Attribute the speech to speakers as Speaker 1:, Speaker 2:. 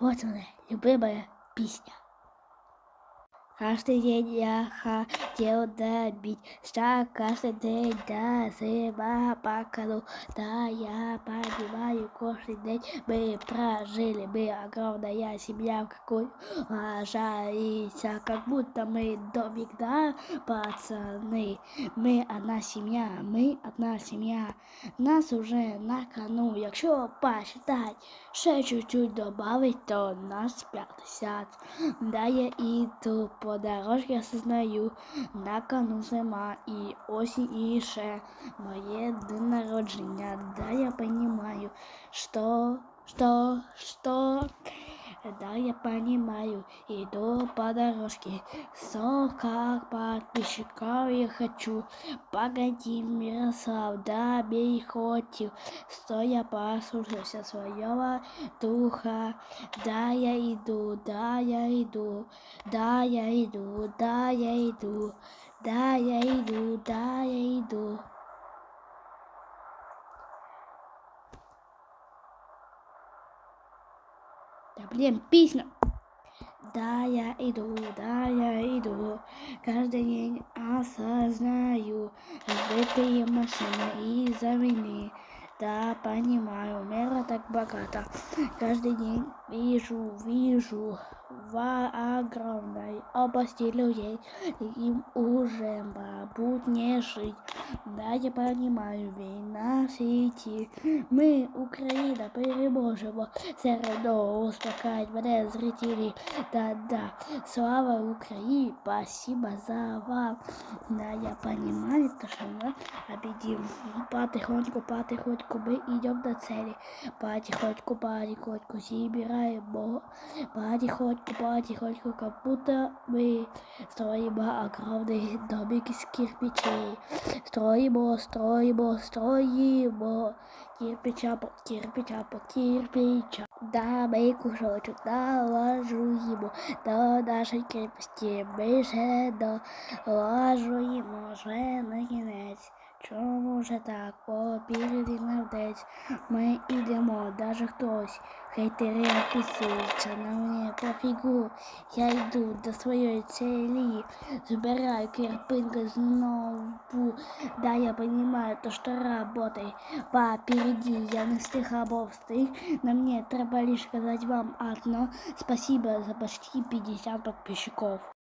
Speaker 1: Вот она, любимая песня. Каждый день я хотел добить, что каждый день до зима покану. Да, я понимаю, каждый день мы прожили, мы огромная семья, в какой ложается, как будто мы домик, да, пацаны. Мы одна семья, мы одна семья, нас уже на кону, якщо посчитать, ще чуть-чуть добавить, то нас 50. Да, я иду по дорожке, осознаю, на кону зима і осінь і ще моє день народження. Да, я понимаю, что, что, что, да, я понимаю, иду по дорожке, сто как подписчиков я хочу, погоди, Мирослав, да, бей хотел, сто я послушался своего духа, да, я иду, да, я иду, да, я иду, да, я иду, да, я иду, да, я иду. Да блин, песня. Да, я иду, да, я иду, каждый день осознаю разбитые машины из-за войны. Да, понимаю, мира так богата. Каждый день вижу, вижу в огромной области людей. Им уже, мабуть, не жить. Да, я понимаю, війна в світі. Ми, Україна, переможемо. Все равно успокаивать мене зрителі. Да-да, слава Україні, спасибо за вам. Да, я понимаю, то, что мы победим. Потихоньку, потихоньку мы идем до цели. Потихоньку, потихоньку собираем Потихоньку, потихоньку, как будто мы строим огромный домик из кирпичей. Строим его, строим строим. Кирпича по кирпича по кирпича. Да, мы кусочек наложу ему до нашей крепости. Мы же доложу ему уже на. Чому же так попірі навдець? Ми йдемо, даже хтось хейтери описуються на мені пофігу. Я йду до своєї цілі, збираю кирпинки знову. Да, я понимаю, то что работай попереди, я не встиг або встиг. На мне треба лишь сказать вам одно. Спасибо за почти 50 подписчиков.